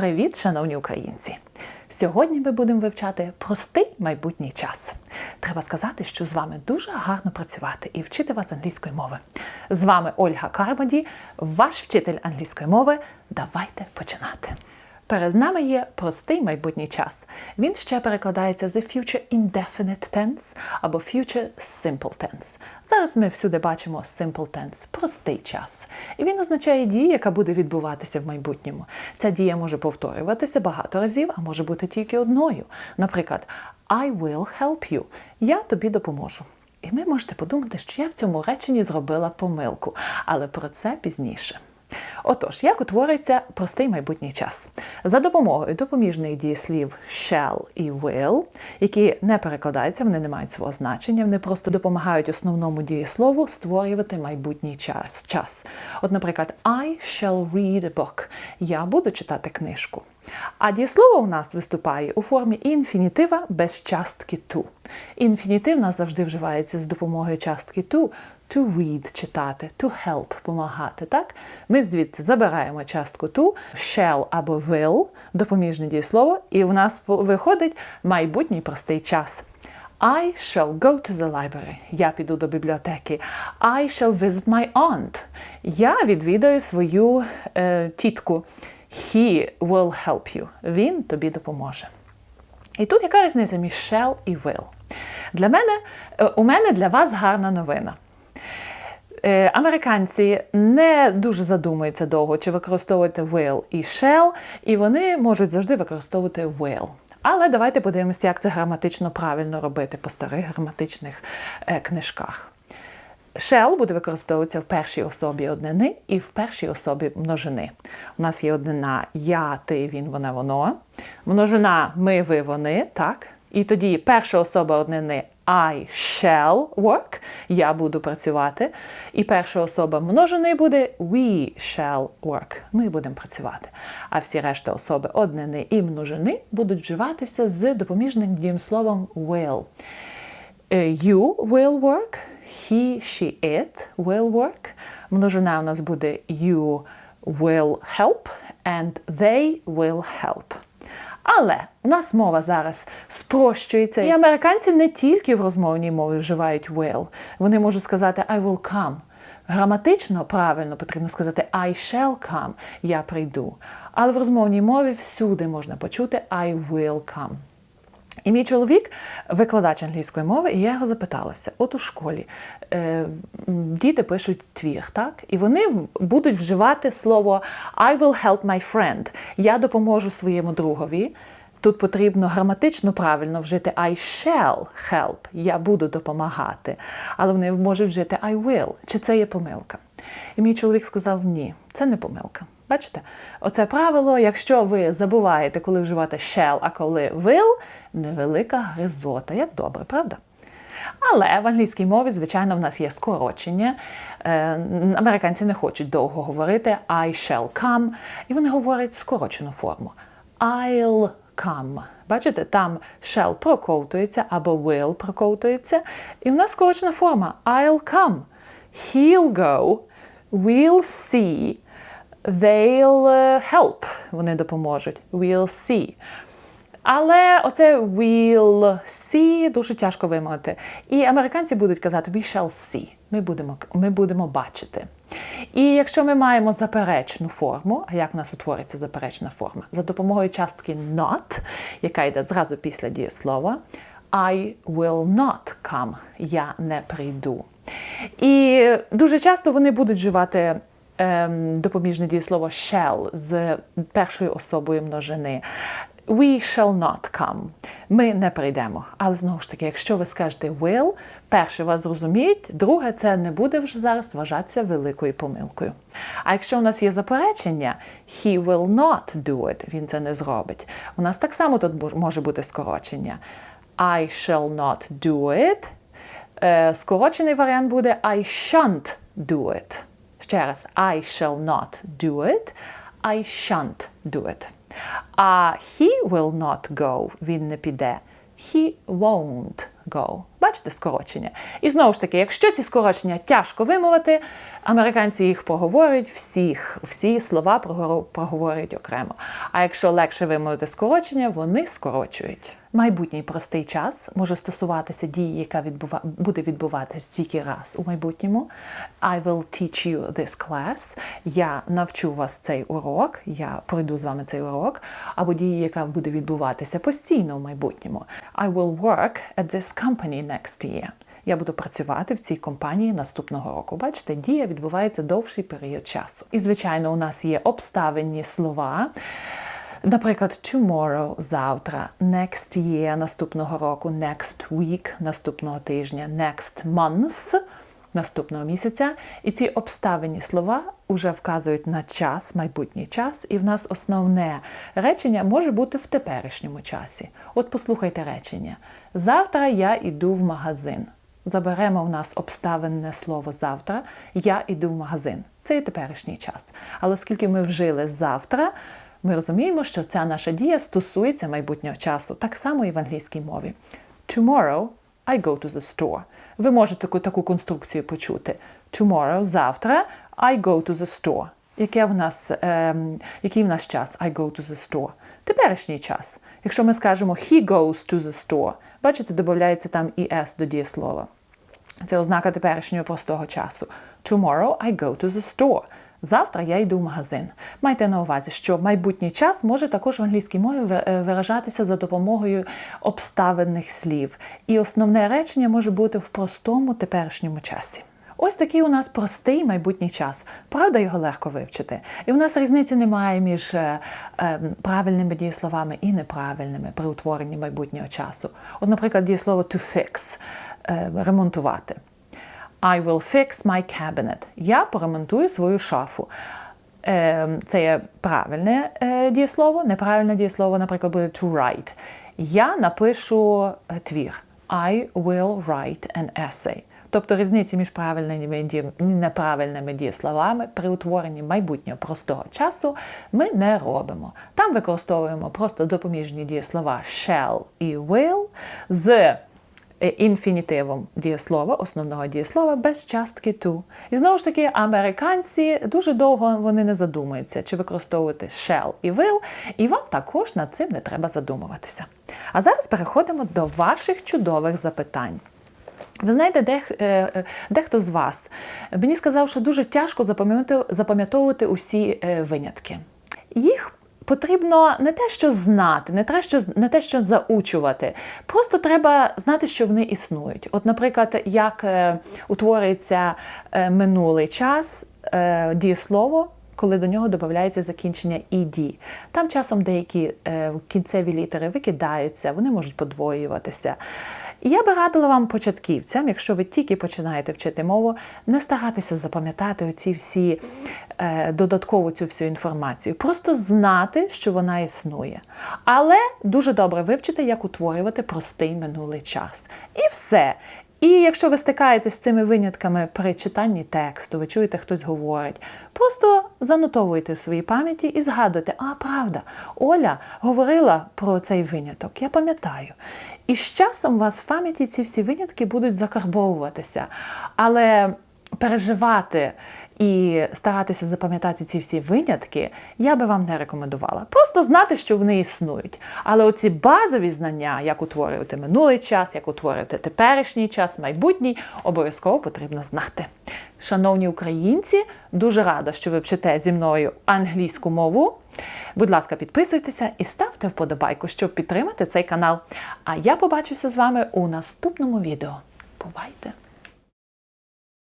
Привіт, шановні українці! Сьогодні ми будемо вивчати простий майбутній час. Треба сказати, що з вами дуже гарно працювати і вчити вас англійської мови. З вами Ольга Кармоді, ваш вчитель англійської мови. Давайте починати. Перед нами є простий майбутній час. Він ще перекладається з future indefinite tense або future simple tense. Зараз ми всюди бачимо simple tense – простий час. І він означає дію, яка буде відбуватися в майбутньому. Ця дія може повторюватися багато разів, а може бути тільки одною. Наприклад, I will help you. Я тобі допоможу. І ви можете подумати, що я в цьому реченні зробила помилку, але про це пізніше. Отож, як утворюється простий майбутній час? За допомогою допоміжних дієслів shall і will, які не перекладаються, вони не мають свого значення, вони просто допомагають основному дієслову створювати майбутній час. час. От, наприклад, I shall read a book. Я буду читати книжку. А дієслово у нас виступає у формі інфінітива без частки to. Інфінітив у нас завжди вживається з допомогою частки to. To read читати, to help помагати. Так? Ми звідси забираємо частку to, shall або will, допоміжне дієслово, і в нас виходить майбутній простий час. I shall go to the library. Я піду до бібліотеки. I shall visit my aunt. Я відвідаю свою е, тітку. He will help you. Він тобі допоможе. І тут яка різниця між shall і will? Для мене, е, у мене для вас гарна новина. Е, Американці не дуже задумуються довго, чи використовувати will і shall, і вони можуть завжди використовувати will. Але давайте подивимося, як це граматично правильно робити по старих граматичних е, книжках. Shall буде використовуватися в першій особі однини і в першій особі множини. У нас є однина я, ти, він, вона, воно. Множина ми, ви, вони, так? І тоді перша особа однини I shall work, я буду працювати. І перша особа множений буде we shall work, ми будемо працювати. А всі решта особи однини і множини будуть вживатися з допоміжним дієсловом will. Е, You will work, he, she, it will work. Множина у нас буде you will help and they will help. Але у нас мова зараз спрощується. І американці не тільки в розмовній мові вживають will. Вони можуть сказати I will come. Граматично правильно потрібно сказати I shall come, я прийду. Але в розмовній мові всюди можна почути I will come. І мій чоловік викладач англійської мови, і я його запиталася: от у школі е, діти пишуть твір, так? І вони будуть вживати слово I will help my friend. Я допоможу своєму другові. Тут потрібно граматично правильно вжити I shall help. Я буду допомагати. Але вони можуть вжити I will. Чи це є помилка? І мій чоловік сказав: ні, це не помилка. Бачите, оце правило, якщо ви забуваєте, коли вживати shall, а коли will, невелика гризота. Як добре, правда? Але в англійській мові, звичайно, в нас є скорочення. Е, американці не хочуть довго говорити I shall come, і вони говорять скорочену форму. I'll come. Бачите, там shall проковтується або will проковтується. І в нас скорочена форма I'll come. He'll go. We'll see. They'll help. Вони допоможуть. We'll see. Але оце will see дуже тяжко вимовити. І американці будуть казати we shall see. Ми будемо, ми будемо бачити. І якщо ми маємо заперечну форму, а як у нас утвориться заперечна форма? За допомогою частки not, яка йде зразу після дієслова, I will not come. Я не прийду. І дуже часто вони будуть вживати допоміжне дієслово shall з першою особою множини. We shall not come. Ми не прийдемо. Але знову ж таки, якщо ви скажете will, перше вас зрозуміють, друге, це не буде вже зараз вважатися великою помилкою. А якщо у нас є заперечення, he will not do it, він це не зробить. У нас так само тут може бути скорочення. I shall not do it. Е, скорочений варіант буде I shan't do it. Ще раз, I shall not do it. I shan't do it. А he will not go, він не піде. He won't go. Бачите скорочення? І знову ж таки, якщо ці скорочення тяжко вимовити, американці їх проговорюють всіх, всі слова проговорюють окремо. А якщо легше вимовити скорочення, вони скорочують. Майбутній простий час може стосуватися дії, яка відбува... буде відбуватись тільки раз у майбутньому. I will teach you this class. Я навчу вас цей урок, я пройду з вами цей урок, або дії, яка буде відбуватися постійно у майбутньому. I will work at this company next year. Я буду працювати в цій компанії наступного року. Бачите, дія відбувається довший період часу. І, звичайно, у нас є обставинні слова. Наприклад, tomorrow – завтра, next year – наступного року, next week – наступного тижня, next month – наступного місяця. І ці обставинні слова вже вказують на час, майбутній час, і в нас основне речення може бути в теперішньому часі. От послухайте речення. Завтра я йду в магазин. Заберемо в нас обставинне слово завтра. Я йду в магазин. Це є теперішній час. Але оскільки ми вжили завтра, ми розуміємо, що ця наша дія стосується майбутнього часу, так само і в англійській мові. Tomorrow I go to the store. Ви можете таку, таку конструкцію почути. Tomorrow, завтра, I go to the store. Яке в нас, ем, який в нас час? I go to the store. Теперішній час. Якщо ми скажемо he goes to the store, бачите, додається там «es» до дієслова. Це ознака теперішнього простого часу. Tomorrow I go to the store. Завтра я йду в магазин. Майте на увазі, що майбутній час може також в англійській мові е, виражатися за допомогою обставинних слів. І основне речення може бути в простому теперішньому часі. Ось такий у нас простий майбутній час. Правда, його легко вивчити. І у нас різниці немає між е, е, правильними дієсловами і неправильними при утворенні майбутнього часу. От, наприклад, дієслово to fix е, ремонтувати. I will fix my cabinet. Я поремонтую свою шафу. Е, Це є правильне е, дієслово, неправильне дієслово, наприклад, буде to write. Я напишу е, твір. I will write an essay. Тобто різниці між правильними і неправильними дієсловами при утворенні майбутнього простого часу ми не робимо. Там використовуємо просто допоміжні дієслова shall і will з інфінітивом дієслова, основного дієслова без частки to. І знову ж таки, американці дуже довго вони не задумуються, чи використовувати shall і will, і вам також над цим не треба задумуватися. А зараз переходимо до ваших чудових запитань. Ви знаєте, дех, е, е, дехто з вас мені сказав, що дуже тяжко запам'ятовувати, усі е, винятки. Їх потрібно не те, що знати, не те, що, не те, що заучувати. Просто треба знати, що вони існують. От, наприклад, як е, утворюється е, минулий час, е, дієслово. Коли до нього додається закінчення «ed». Там часом деякі е, кінцеві літери викидаються, вони можуть подвоюватися. Я би радила вам початківцям, якщо ви тільки починаєте вчити мову, не старатися запам'ятати оці всі е, додаткову цю всю інформацію. Просто знати, що вона існує. Але дуже добре вивчити, як утворювати простий минулий час. І все. І якщо ви стикаєтесь з цими винятками при читанні тексту, ви чуєте, хтось говорить, просто занотовуйте в своїй пам'яті і згадуйте, а правда, Оля говорила про цей виняток, я пам'ятаю. І з часом у вас в пам'яті ці всі винятки будуть закарбовуватися. Але переживати і старатися запам'ятати ці всі винятки, я би вам не рекомендувала. Просто знати, що вони існують. Але оці базові знання, як утворювати минулий час, як утворювати теперішній час, майбутній, обов'язково потрібно знати. Шановні українці, дуже рада, що ви вчите зі мною англійську мову. Будь ласка, підписуйтеся і ставте вподобайку, щоб підтримати цей канал. А я побачуся з вами у наступному відео. Бувайте!